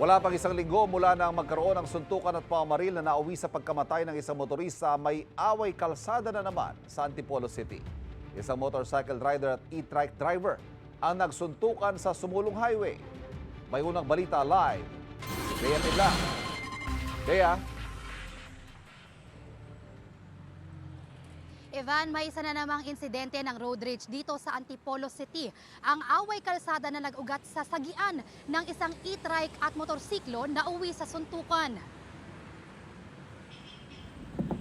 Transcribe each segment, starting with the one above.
Wala pang isang linggo mula nang magkaroon ng suntukan at pamamaril na nauwi sa pagkamatay ng isang motorista, may away kalsada na naman sa Antipolo City. Isang motorcycle rider at e-trike driver ang nagsuntukan sa sumulong highway. May unang balita live. Kaya nila. Kaya, Evan, may isa na namang insidente ng road rage dito sa Antipolo City. Ang away kalsada na nag-ugat sa sagian ng isang e-trike at motorsiklo na uwi sa suntukan.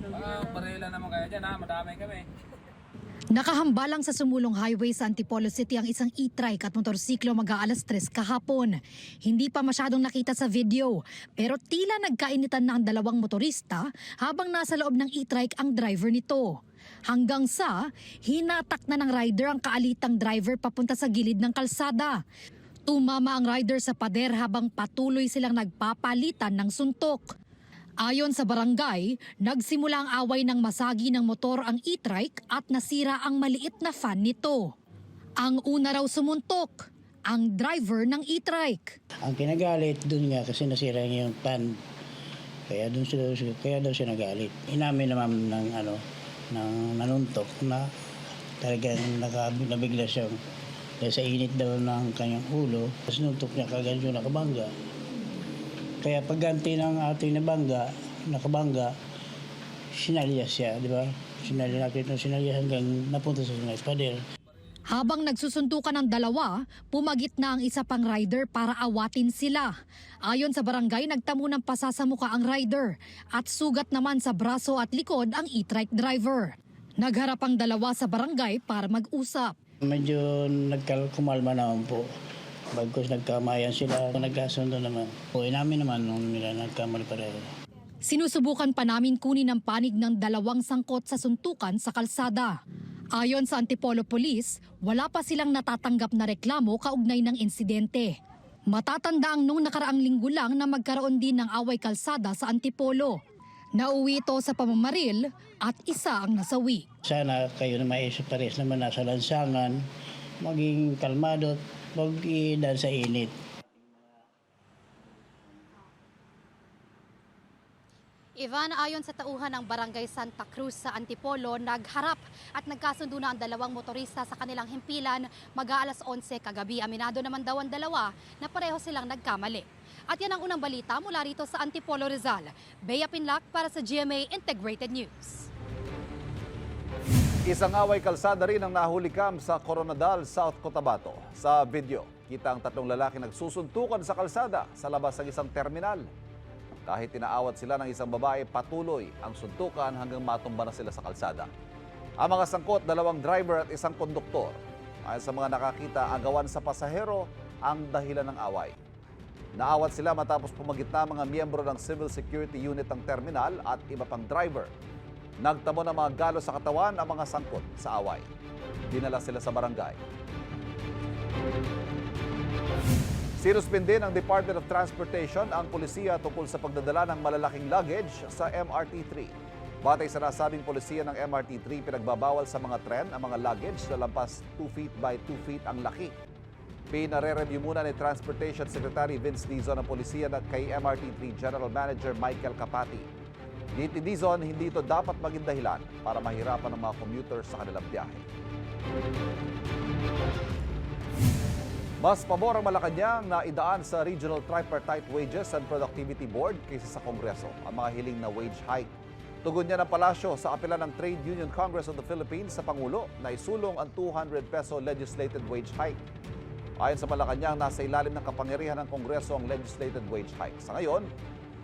Baka barela naman kaya dyan ha, madami kami. Nakahambalang sa sumulong highway sa Antipolo City ang isang e-trike at motorsiklo mag-aalas tres kahapon. Hindi pa masyadong nakita sa video, pero tila nagkainitan na ang dalawang motorista habang nasa loob ng e-trike ang driver nito. Hanggang sa hinatak na ng rider ang kaalitang driver papunta sa gilid ng kalsada. Tumama ang rider sa pader habang patuloy silang nagpapalitan ng suntok. Ayon sa barangay, nagsimula ang away ng masagi ng motor ang e-trike at nasira ang maliit na fan nito. Ang una raw sumuntok, ang driver ng e-trike. Ang kinagalit dun nga kasi nasira niya yung pan. Kaya dun siya, kaya daw siya nagalit. Inamin naman ng ano, ng nanuntok na talagang nabigla siyang dahil sa init daw ng kanyang ulo. Tapos nuntok niya kagad yung nakabangga. Kaya pagganti ng ating nabangga, nakabangga, sinalyas siya, di ba? Sinalyas natin itong sinalyas hanggang napunta sa mga pader. Habang nagsusuntukan ng dalawa, pumagit na ang isa pang rider para awatin sila. Ayon sa barangay, nagtamo ng pasa sa muka ang rider at sugat naman sa braso at likod ang e-trike driver. Nagharap ang dalawa sa barangay para mag-usap. Medyo nagkumalma naman po. Bagkos nagkamayan sila, nagkasundo naman. O inamin naman nung nila nagkamali pareho. Sinusubukan pa namin kunin ang panig ng dalawang sangkot sa suntukan sa kalsada. Ayon sa Antipolo Police, wala pa silang natatanggap na reklamo kaugnay ng insidente. Matatanda ang nung nakaraang linggo lang na magkaroon din ng away kalsada sa Antipolo. Nauwi ito sa pamamaril at isa ang nasawi. Sana kayo na may pares naman nasa lansangan, maging kalmado huwag sa init. Ivan, ayon sa tauhan ng Barangay Santa Cruz sa Antipolo, nagharap at nagkasundo na ang dalawang motorista sa kanilang himpilan mag-aalas 11 kagabi. Aminado naman daw ang dalawa na pareho silang nagkamali. At yan ang unang balita mula rito sa Antipolo, Rizal. Bea Pinlac para sa GMA Integrated News. isang away kalsada rin ang nahuli kam sa Coronadal, South Cotabato. Sa video, kita ang tatlong lalaki nagsusuntukan sa kalsada sa labas ng isang terminal. Kahit tinaawat sila ng isang babae, patuloy ang suntukan hanggang matumba na sila sa kalsada. Ang mga sangkot, dalawang driver at isang konduktor. Ayon sa mga nakakita, agawan sa pasahero ang dahilan ng away. Naawat sila matapos pumagitna mga miyembro ng Civil Security Unit ng terminal at iba pang driver. Nagtamo ng mga galo sa katawan ang mga sangkot sa away. Dinala sila sa barangay. Sinuspindi ng Department of Transportation ang polisiya tungkol sa pagdadala ng malalaking luggage sa MRT-3. Batay sa nasabing polisiya ng MRT-3, pinagbabawal sa mga tren ang mga luggage na lampas 2 feet by 2 feet ang laki. Pinare-review muna ni Transportation Secretary Vince Dizon ang polisiya na kay MRT-3 General Manager Michael Capati. Dito Dizon, hindi ito dapat maging dahilan para mahirapan ng mga commuters sa kanilang biyahe. Mas pabor ang Malacanang na idaan sa Regional Tripartite Wages and Productivity Board kaysa sa Kongreso ang mga hiling na wage hike. Tugon niya ng palasyo sa apela ng Trade Union Congress of the Philippines sa Pangulo na isulong ang 200 peso legislated wage hike. Ayon sa Malacanang, nasa ilalim ng kapangyarihan ng Kongreso ang legislated wage hike. Sa ngayon,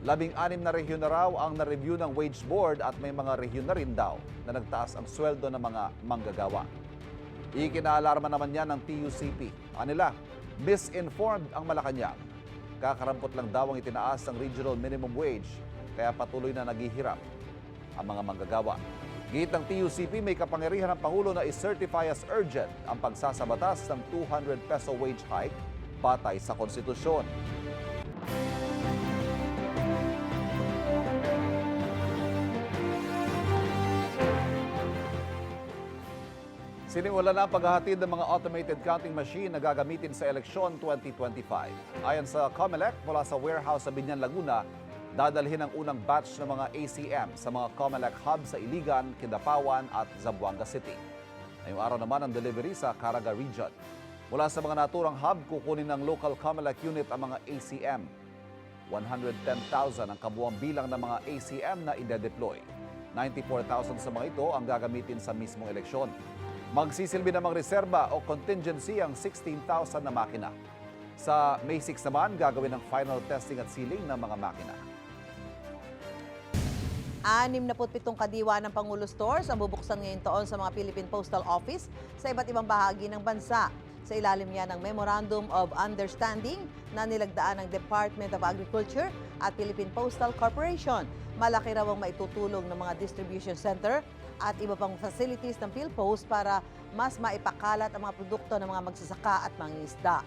labing-anim na rehiyon na raw ang na-review ng wage board at may mga rehiyon na rin daw na nagtaas ang sweldo ng mga manggagawa. Ikinaalarma naman yan ng TUCP. Anila, misinformed ang Malacanang. Kakarampot lang daw ang itinaas ng regional minimum wage, kaya patuloy na naghihirap ang mga manggagawa. Git ng TUCP, may kapangyarihan ng Pangulo na i-certify as urgent ang pagsasabatas ng 200 peso wage hike batay sa konstitusyon. Sinimula na paghahatid ng mga automated counting machine na gagamitin sa eleksyon 2025. Ayon sa COMELEC, mula sa warehouse sa Binyan, Laguna, dadalhin ang unang batch ng mga ACM sa mga COMELEC hub sa Iligan, Kidapawan at Zamboanga City. Ngayong araw naman ang delivery sa Caraga Region. Mula sa mga naturang hub, kukunin ng local COMELEC unit ang mga ACM. 110,000 ang kabuang bilang ng mga ACM na ide-deploy. 94,000 sa mga ito ang gagamitin sa mismong eleksyon. Magsisilbi namang reserba o contingency ang 16,000 na makina. Sa May 6 naman, gagawin ang final testing at sealing ng mga makina. 67 kadiwa ng Pangulo Stores ang bubuksan ngayon taon sa mga Philippine Postal Office sa iba't ibang bahagi ng bansa. Sa ilalim niya ng Memorandum of Understanding na nilagdaan ng Department of Agriculture at Philippine Postal Corporation. Malaki raw ang maitutulong ng mga distribution center at iba pang facilities ng PhilPost para mas maipakalat ang mga produkto ng mga magsasaka at mangingisda.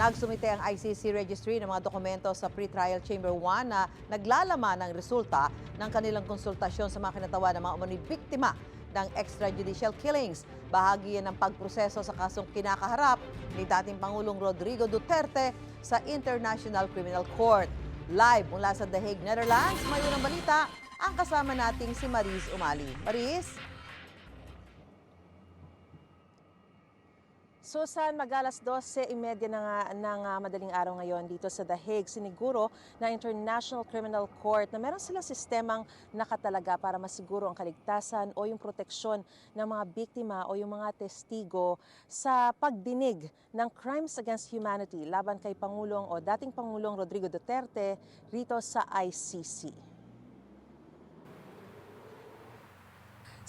Nagsumite ang ICC registry ng mga dokumento sa Pre-Trial Chamber 1 na naglalaman ng resulta ng kanilang konsultasyon sa mga kinatawa ng mga umano'y biktima ng extrajudicial killings. Bahagi yan ng pagproseso sa kasong kinakaharap ni dating Pangulong Rodrigo Duterte sa International Criminal Court. Live mula sa The Hague, Netherlands, may unang balita ang kasama nating si Maris Umali. Maris? Susan, magalas 12.30 na nga ng ah, madaling araw ngayon dito sa The Hague, siniguro na International Criminal Court na meron silang sistemang nakatalaga para masiguro ang kaligtasan o yung proteksyon ng mga biktima o yung mga testigo sa pagdinig ng crimes against humanity laban kay Pangulong o dating Pangulong Rodrigo Duterte rito sa ICC.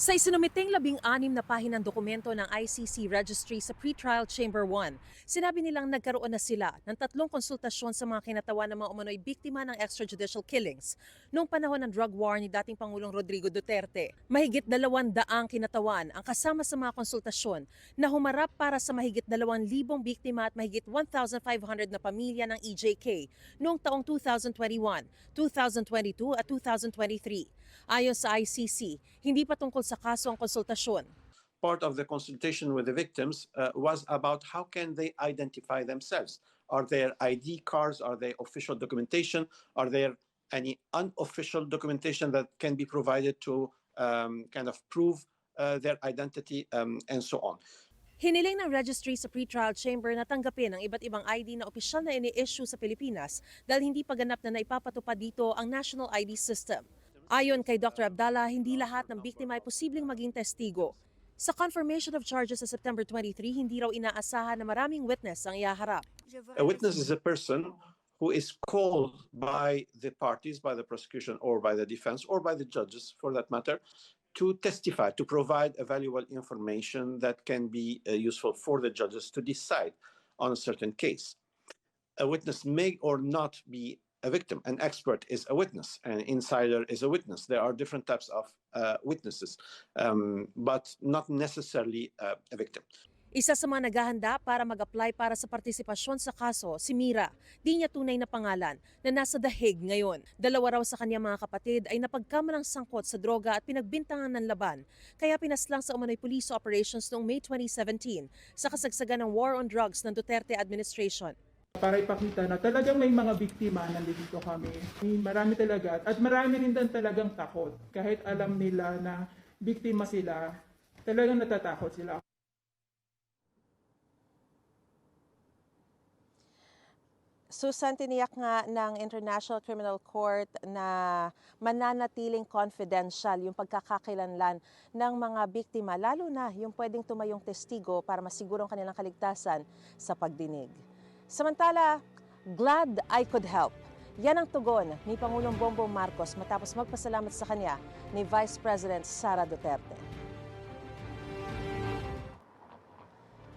Sa isinumiting labing-anim na pahinang dokumento ng ICC Registry sa Pretrial Chamber 1, sinabi nilang nagkaroon na sila ng tatlong konsultasyon sa mga kinatawan ng mga umano'y biktima ng extrajudicial killings noong panahon ng drug war ni dating Pangulong Rodrigo Duterte. Mahigit dalawang daang kinatawan ang kasama sa mga konsultasyon na humarap para sa mahigit dalawang libong biktima at mahigit 1,500 na pamilya ng EJK noong taong 2021, 2022 at 2023. Ayon sa ICC, hindi pa tungkol sa kaso ang konsultasyon. part of the consultation with the victims uh, was about how can they identify themselves are there id cards are there official documentation are there any unofficial documentation that can be provided to um, kind of prove uh, their identity um, and so on Hiniling ng registry sa pretrial chamber na tanggapin ang iba't ibang ID na opisyal na ini-issue sa Pilipinas dahil hindi pa ganap na naipapatupad dito ang national ID system. Ayon kay Dr. Abdallah, hindi lahat ng biktima ay posibleng maging testigo. Sa confirmation of charges sa September 23, hindi raw inaasahan na maraming witness ang ihaharap. a witness is a person who is called by the parties by the prosecution or by the defense or by the judges for that matter to testify to provide a valuable information that can be uh, useful for the judges to decide on a certain case a witness may or not be a victim an expert is a witness an insider is a witness there are different types of uh, witnesses um, but not necessarily uh, a victim Isa sa mga naghahanda para mag-apply para sa partisipasyon sa kaso, si Mira. Di niya tunay na pangalan na nasa Hague ngayon. Dalawa raw sa kanyang mga kapatid ay napagkamalang sangkot sa droga at pinagbintangan ng laban. Kaya pinaslang sa umano'y police operations noong May 2017 sa kasagsagan ng war on drugs ng Duterte administration. Para ipakita na talagang may mga biktima nandito kami. May Marami talaga. At marami rin din talagang takot. Kahit alam nila na biktima sila, talagang natatakot sila. Susan, tiniyak nga ng International Criminal Court na mananatiling confidential yung pagkakakilanlan ng mga biktima, lalo na yung pwedeng tumayong testigo para masiguro ang kanilang kaligtasan sa pagdinig. Samantala, glad I could help. Yan ang tugon ni Pangulong Bongbong Marcos matapos magpasalamat sa kanya ni Vice President Sara Duterte.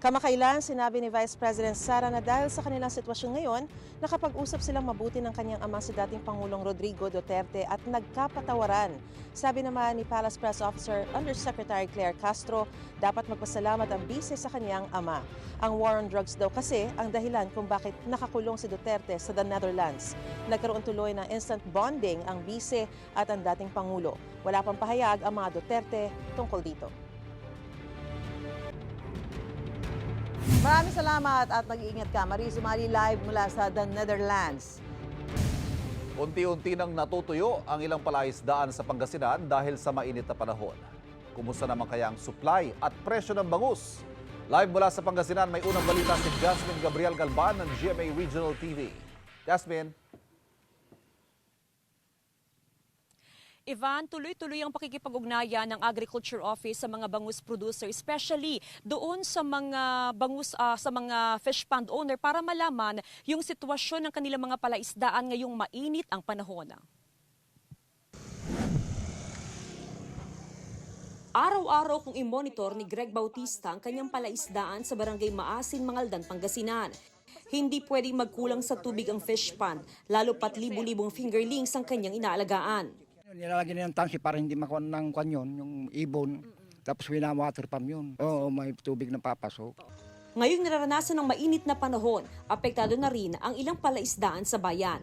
Kamakailan, sinabi ni Vice President Sara na dahil sa kanilang sitwasyon ngayon, nakapag-usap silang mabuti ng kanyang ama si dating Pangulong Rodrigo Duterte at nagkapatawaran. Sabi naman ni Palace Press Officer Undersecretary Claire Castro, dapat magpasalamat ang bise sa kanyang ama. Ang war on drugs daw kasi ang dahilan kung bakit nakakulong si Duterte sa the Netherlands. Nagkaroon tuloy ng instant bonding ang bise at ang dating Pangulo. Wala pang pahayag ang mga Duterte tungkol dito. Maraming salamat at mag-iingat ka. Marie Sumali live mula sa The Netherlands. Unti-unti nang natutuyo ang ilang palaisdaan sa Pangasinan dahil sa mainit na panahon. Kumusta naman kaya ang supply at presyo ng bangus? Live mula sa Pangasinan, may unang balita si Jasmine Gabriel Galban ng GMA Regional TV. Jasmine? Ivan, tuloy-tuloy ang pakikipag-ugnayan ng Agriculture Office sa mga bangus producer, especially doon sa mga bangus ah, sa mga fish pond owner para malaman yung sitwasyon ng kanilang mga palaisdaan ngayong mainit ang panahon. Araw-araw kong i-monitor ni Greg Bautista ang kanyang palaisdaan sa barangay Maasin, Mangaldan, Pangasinan. Hindi pwedeng magkulang sa tubig ang fish pond, lalo pat libu-libong fingerlings ang kanyang inaalagaan. Nilalagyan niya ng tangsi para hindi makuha ng kwan yun, yung ibon. Tapos winawater pump yun. Oo, may tubig na papasok. Ngayong nararanasan ng mainit na panahon, apektado na rin ang ilang palaisdaan sa bayan.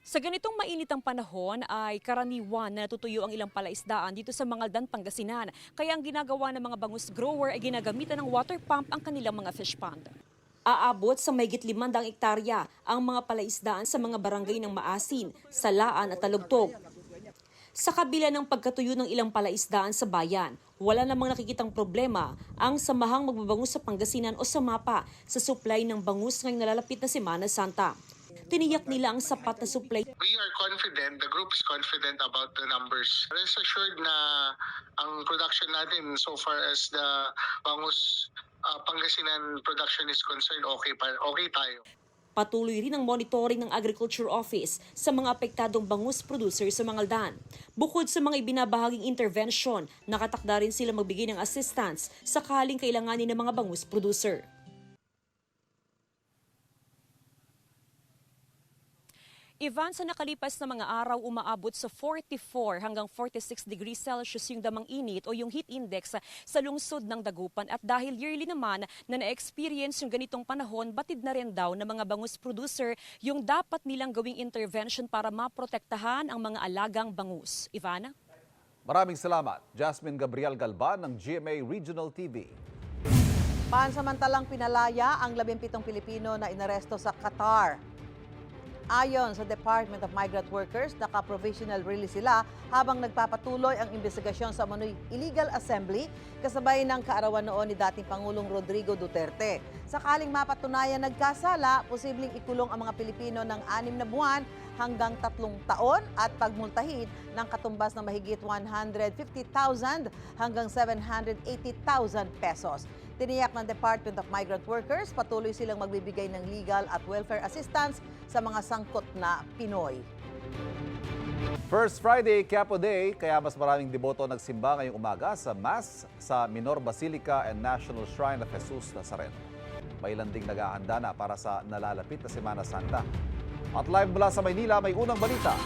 Sa ganitong mainit ang panahon ay karaniwan na natutuyo ang ilang palaisdaan dito sa Mangaldan, Pangasinan. Kaya ang ginagawa ng mga bangus grower ay ginagamitan ng water pump ang kanilang mga fish pond. Aabot sa mayigit limandang ektarya ang mga palaisdaan sa mga barangay ng Maasin, Salaan at Talugtog. Sa kabila ng pagkatuyo ng ilang palaisdaan sa bayan, wala namang nakikitang problema ang samahang magbabangus sa Pangasinan o sa MAPA sa supply ng bangus ngayong nalalapit na Semana Santa. Tiniyak nila ang sapat na supply we are confident, the group is confident about the numbers. Rest assured na ang production natin so far as the Bangus uh, Pangasinan production is concerned, okay pa, okay tayo. Patuloy rin ang monitoring ng Agriculture Office sa mga apektadong bangus producers sa Mangaldan. Bukod sa mga ibinabahaging intervention, nakatakda rin sila magbigay ng assistance sakaling kailanganin ng mga bangus producer. Ivan, sa nakalipas na mga araw, umaabot sa 44 hanggang 46 degrees Celsius yung damang init o yung heat index sa lungsod ng Dagupan. At dahil yearly naman na na-experience yung ganitong panahon, batid na rin daw ng mga bangus producer yung dapat nilang gawing intervention para maprotektahan ang mga alagang bangus. Ivana? Maraming salamat, Jasmine Gabriel Galban ng GMA Regional TV. Pansamantalang pinalaya ang 17 Pilipino na inaresto sa Qatar. Ayon sa Department of Migrant Workers, naka-provisional release sila habang nagpapatuloy ang investigasyon sa manoy illegal assembly kasabay ng kaarawan noon ni dating Pangulong Rodrigo Duterte. Sakaling mapatunayan nagkasala, posibleng ikulong ang mga Pilipino ng anim na buwan hanggang tatlong taon at pagmultahin ng katumbas ng mahigit 150,000 hanggang 780,000 pesos. Tiniyak ng Department of Migrant Workers, patuloy silang magbibigay ng legal at welfare assistance sa mga sangkot na Pinoy. First Friday, Quiapo Day, kaya mas maraming deboto nagsimba ngayong umaga sa Mass sa Minor Basilica and National Shrine of Jesus Nazareno. May ilan ding naghahanda na para sa nalalapit na Semana Santa. At live mula sa Maynila, may unang balita,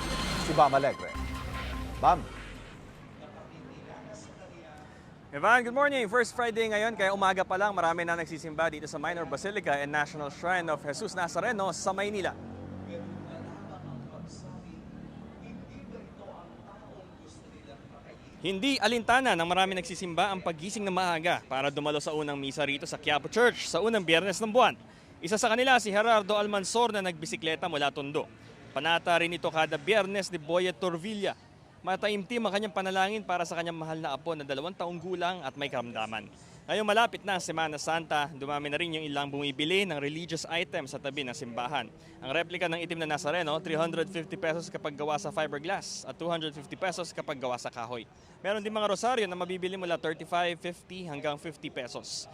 si Bam Alegre. Bam, Evan, good morning. First Friday ngayon, kaya umaga pa lang marami na nagsisimba dito sa Minor Basilica and National Shrine of Jesus Nazareno sa Maynila. Hindi alintana ng marami nagsisimba ang paggising na maaga para dumalo sa unang misa rito sa Quiapo Church sa unang biyernes ng buwan. Isa sa kanila si Gerardo Almansor na nagbisikleta mula Tondo. Panata rin ito kada biyernes ni Boyet Torvilla. Mataimtim ang kanyang panalangin para sa kanyang mahal na apo na dalawang taong gulang at may karamdaman. Ngayong malapit na ang Semana Santa, dumami na rin yung ilang bumibili ng religious items sa tabi ng simbahan. Ang replika ng itim na Nazareno, 350 pesos kapag gawa sa fiberglass at 250 pesos kapag gawa sa kahoy. Meron din mga rosaryo na mabibili mula 35, 50 hanggang 50 pesos.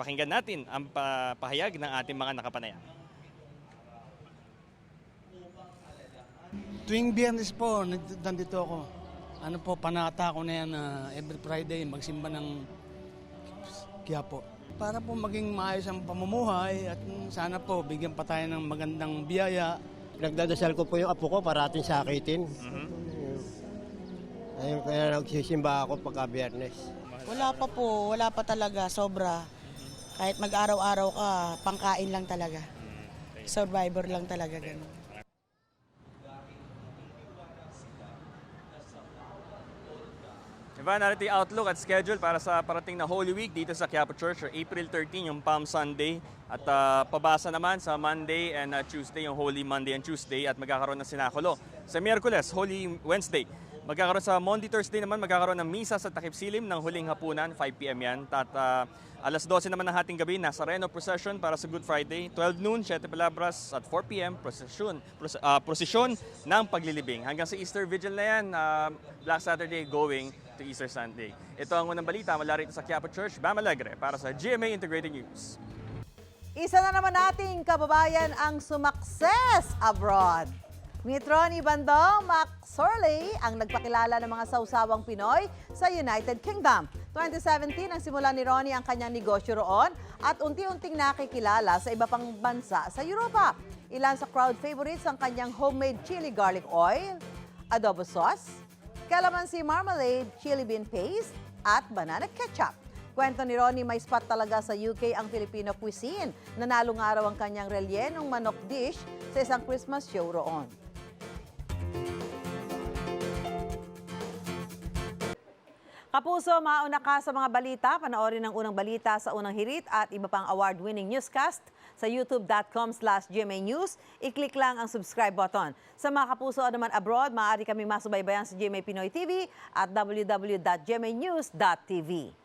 Pakinggan natin ang pa- pahayag ng ating mga nakapanayam. Tuwing biyernes po, nand- nandito ako. Ano po, panata ko na yan na every Friday magsimba ng Quiapo. para po maging maayos ang pamumuhay at sana po bigyan pa tayo ng magandang biyaya. Nagdadasal ko po yung apo ko para ating sakitin. Ayun, kaya nagsisimba ako pagka biyernes. Wala pa po, wala pa talaga, sobra. Kahit mag-araw-araw ka, pangkain lang talaga. Survivor lang talaga ganun. Ivan, narito yung outlook at schedule para sa parating na Holy Week dito sa Quiapo Church or April 13, yung Palm Sunday. At ah, pabasa naman sa Monday and ah, Tuesday, yung Holy Monday and Tuesday at magkakaroon ng sinakulo. Sa Miyerkules, Holy Wednesday. Magkakaroon sa Monday, Thursday naman, magkakaroon ng misa sa Takip Silim ng huling hapunan, 5 p.m. yan. At ah, alas 12 naman ng hating gabi, nasa Reno Procession para sa Good Friday. 12 noon, 7 palabras at 4 p.m. Procession, pros, prosesyon ng paglilibing. Hanggang sa Easter Vigil na yan, ah, Black Saturday going to Easter Sunday. Ito ang unang balita mula rito sa Quiapo Church, Bam Alegre para sa GMA Integrated News. Isa na naman nating kababayan ang sumakses abroad. Meet Ronnie Bandong McSorley ang nagpakilala ng mga sausawang Pinoy sa United Kingdom. 2017 ang simula ni Ronnie ang kanyang negosyo roon at unti-unting nakikilala sa iba pang bansa sa Europa. Ilan sa crowd favorites ang kanyang homemade chili garlic oil, adobo sauce, calamansi marmalade, chili bean paste, at banana ketchup. Kwento ni Ronnie, may spot talaga sa UK ang Filipino cuisine. Nanalo nga raw ang kanyang relyenong manok dish sa isang Christmas show roon. Kapuso, mauna ka sa mga balita. Panoorin ang unang balita sa unang hirit at iba pang award-winning newscast sa youtube.com slash GMA News. I-click lang ang subscribe button. Sa mga kapuso naman abroad, maaari kaming masubaybayan sa GMA Pinoy TV at www.gmanews.tv.